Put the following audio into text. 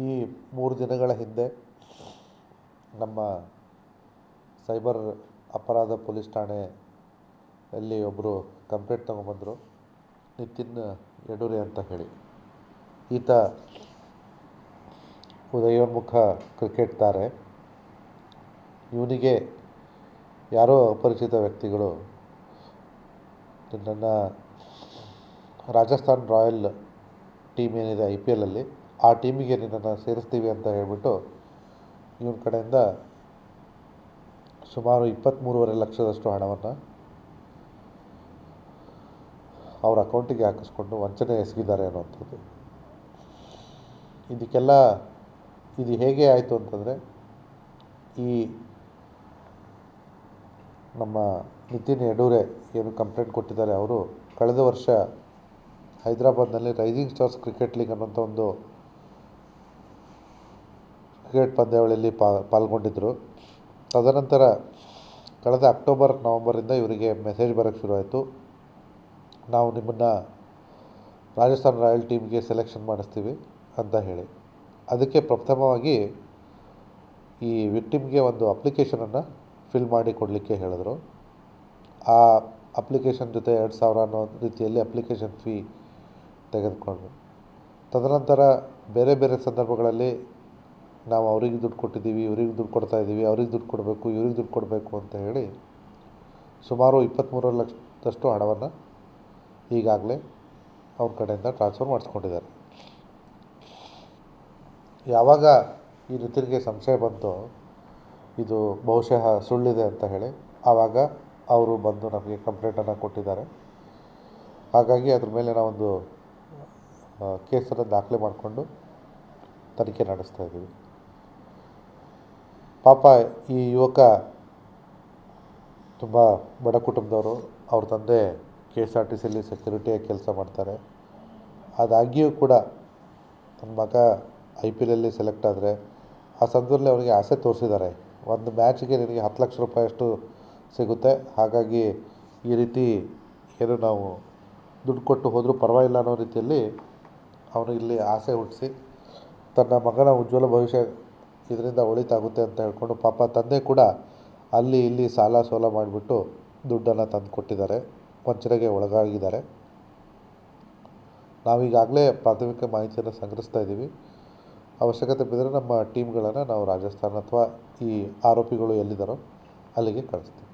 ಈ ಮೂರು ದಿನಗಳ ಹಿಂದೆ ನಮ್ಮ ಸೈಬರ್ ಅಪರಾಧ ಪೊಲೀಸ್ ಠಾಣೆ ಅಲ್ಲಿ ಒಬ್ಬರು ಕಂಪ್ಲೇಂಟ್ ತೊಗೊಂಬಂದರು ನಿತಿನ್ ಯಡೂರಿ ಅಂತ ಹೇಳಿ. ಈತ ಉದಯೋನ್ಮುಖ ಕ್ರಿಕೆಟ್ ತಾರೆ. ಇವನಿಗೆ ಯಾರೋ ಅಪರಿಚಿತ ವ್ಯಕ್ತಿಗಳು ನನ್ನ ರಾಜಸ್ಥಾನ್ ರಾಯಲ್ ಟೀಮ್ ಏನಿದೆ ಐ ಪಿ ಎಲ್ಲಲ್ಲಿ ಆ ಟೀಮಿಗೆ ನಿನ್ನನ್ನು ಸೇರಿಸ್ತೀವಿ ಅಂತ ಹೇಳಿಬಿಟ್ಟು ಇವನ ಕಡೆಯಿಂದ ಸುಮಾರು ಇಪ್ಪತ್ತ್ಮೂರುವರೆ ಲಕ್ಷದಷ್ಟು ಹಣವನ್ನು ಅವರ ಅಕೌಂಟಿಗೆ ಹಾಕಿಸ್ಕೊಂಡು ವಂಚನೆ ಎಸಗಿದ್ದಾರೆ ಅನ್ನುವಂಥದ್ದು. ಇದಕ್ಕೆಲ್ಲ ಇದು ಹೇಗೆ ಆಯಿತು ಅಂತಂದರೆ ಈ ನಮ್ಮ ನಿತಿನ್ ಯಡೂರೆ ಏನು ಕಂಪ್ಲೇಂಟ್ ಕೊಟ್ಟಿದ್ದಾರೆ, ಅವರು ಕಳೆದ ವರ್ಷ ಹೈದರಾಬಾದ್ನಲ್ಲಿ ರೈಸಿಂಗ್ ಸ್ಟಾರ್ಸ್ ಕ್ರಿಕೆಟ್ ಲೀಗ್ ಅನ್ನೋಂಥ ಒಂದು ಕ್ರಿಕೆಟ್ ಪಂದ್ಯಾವಳಿಯಲ್ಲಿ ಪಾಲ್ಗೊಂಡಿದ್ದರು ತದನಂತರ ಕಳೆದ ಅಕ್ಟೋಬರ್ ನವಂಬರಿಂದ ಇವರಿಗೆ ಮೆಸೇಜ್ ಬರೋಕ್ಕೆ ಶುರುವಾಯಿತು. ನಾವು ನಿಮ್ಮನ್ನು ರಾಜಸ್ಥಾನ್ ರಾಯಲ್ ಟೀಮ್ಗೆ ಸೆಲೆಕ್ಷನ್ ಮಾಡಿಸ್ತೀವಿ ಅಂತ ಹೇಳಿ. ಅದಕ್ಕೆ ಪ್ರಥಮವಾಗಿ ಈ ವಿಕ್ಟಿಮ್ಗೆ ಒಂದು ಅಪ್ಲಿಕೇಶನನ್ನು ಫಿಲ್ ಮಾಡಿ ಕೊಡಲಿಕ್ಕೆ ಹೇಳಿದ್ರು. ಆ ಅಪ್ಲಿಕೇಶನ್ ಜೊತೆ ಎರಡು ಸಾವಿರ ಅನ್ನೋ ರೀತಿಯಲ್ಲಿ ಅಪ್ಲಿಕೇಶನ್ ಫೀ ತೆಗೆದುಕೊಂಡ್ರು. ತದನಂತರ ಬೇರೆ ಬೇರೆ ಸಂದರ್ಭಗಳಲ್ಲಿ ನಾವು ಅವ್ರಿಗೆ ದುಡ್ಡು ಕೊಟ್ಟಿದ್ದೀವಿ, ಇವ್ರಿಗೆ ದುಡ್ಡು ಕೊಡ್ತಾ ಇದ್ದೀವಿ, ಅವ್ರಿಗೆ ದುಡ್ಡು ಕೊಡಬೇಕು, ಇವ್ರಿಗೆ ದುಡ್ಡು ಕೊಡಬೇಕು ಅಂತ ಹೇಳಿ ಸುಮಾರು ಇಪ್ಪತ್ತ್ಮೂರು ಲಕ್ಷದಷ್ಟು ಹಣವನ್ನು ಈಗಾಗಲೇ ಅವ್ರ ಕಡೆಯಿಂದ ಟ್ರಾನ್ಸ್ಫರ್ ಮಾಡಿಸ್ಕೊಂಡಿದ್ದಾರೆ. ಯಾವಾಗ ಈ ನಿತಿನ್ಗೆ ಸಂಶಯ ಬಂತು, ಇದು ಬಹುಶಃ ಸುಳ್ಳಿದೆ ಅಂತ ಹೇಳಿ ಆವಾಗ ಅವರು ಬಂದು ನಮಗೆ ಕಂಪ್ಲೇಂಟನ್ನು ಕೊಟ್ಟಿದ್ದಾರೆ. ಹಾಗಾಗಿ ಅದ್ರ ಮೇಲೆ ನಾವೊಂದು ಕೇಸನ್ನು ದಾಖಲೆ ಮಾಡಿಕೊಂಡು ತನಿಖೆ ನಡೆಸ್ತಾ ಇದ್ದೀವಿ. ಪಾಪ ಈ ಯುವಕ ತುಂಬ ಬಡ ಕುಟುಂಬದವರು, ಅವ್ರ ತಂದೆ ಕೆ ಎಸ್ ಆರ್ ಟಿ ಸಿಲಿ ಸೆಕ್ಯೂರಿಟಿಯಾಗಿ ಕೆಲಸ ಮಾಡ್ತಾರೆ. ಅದಾಗಿಯೂ ಕೂಡ ನನ್ನ ಮಗ ಐ ಪಿ ಎಲಲ್ಲಿ ಸೆಲೆಕ್ಟ್ ಆದರೆ ಆ ಸಂದರ್ಭದಲ್ಲಿ ಅವರಿಗೆ ಆಸೆ ತೋರಿಸಿದ್ದಾರೆ. ಒಂದು ಮ್ಯಾಚ್ಗೆ ನಿನಗೆ ಹತ್ತು ಲಕ್ಷ ರೂಪಾಯಿಯಷ್ಟು ಸಿಗುತ್ತೆ. ಹಾಗಾಗಿ ಈ ರೀತಿ ಏನು ನಾವು ದುಡ್ಡು ಕೊಟ್ಟು ಹೋದರೂ ಪರವಾಗಿಲ್ಲ ಅನ್ನೋ ರೀತಿಯಲ್ಲಿ ಅವನು ಇಲ್ಲಿ ಆಸೆ ಹುಟ್ಟಿಸಿ ತನ್ನ ಮಗನ ಉಜ್ವಲ ಭವಿಷ್ಯ ಇದರಿಂದ ಒಳಿತಾಗುತ್ತೆ ಅಂತ ಹೇಳ್ಕೊಂಡು ಪಾಪ ತಂದೆ ಕೂಡ ಅಲ್ಲಿ ಇಲ್ಲಿ ಸಾಲ ಸೋಲ ಮಾಡಿಬಿಟ್ಟು ದುಡ್ಡನ್ನು ತಂದು ಕೊಟ್ಟಿದ್ದಾರೆ ವಂಚನೆಗೆ ಒಳಗಾಗಿದ್ದಾರೆ. ನಾವೀಗಾಗಲೇ ಪ್ರಾಥಮಿಕ ಮಾಹಿತಿಯನ್ನು ಸಂಗ್ರಹಿಸ್ತಾ ಇದ್ದೀವಿ. ಅವಶ್ಯಕತೆ ಬಿದ್ದರೆ ನಮ್ಮ ಟೀಮ್ಗಳನ್ನು ನಾವು ರಾಜಸ್ಥಾನ ಅಥವಾ ಈ ಆರೋಪಿಗಳು ಎಲ್ಲಿದ್ದಾರೋ ಅಲ್ಲಿಗೆ ಕಳಿಸ್ತೀವಿ.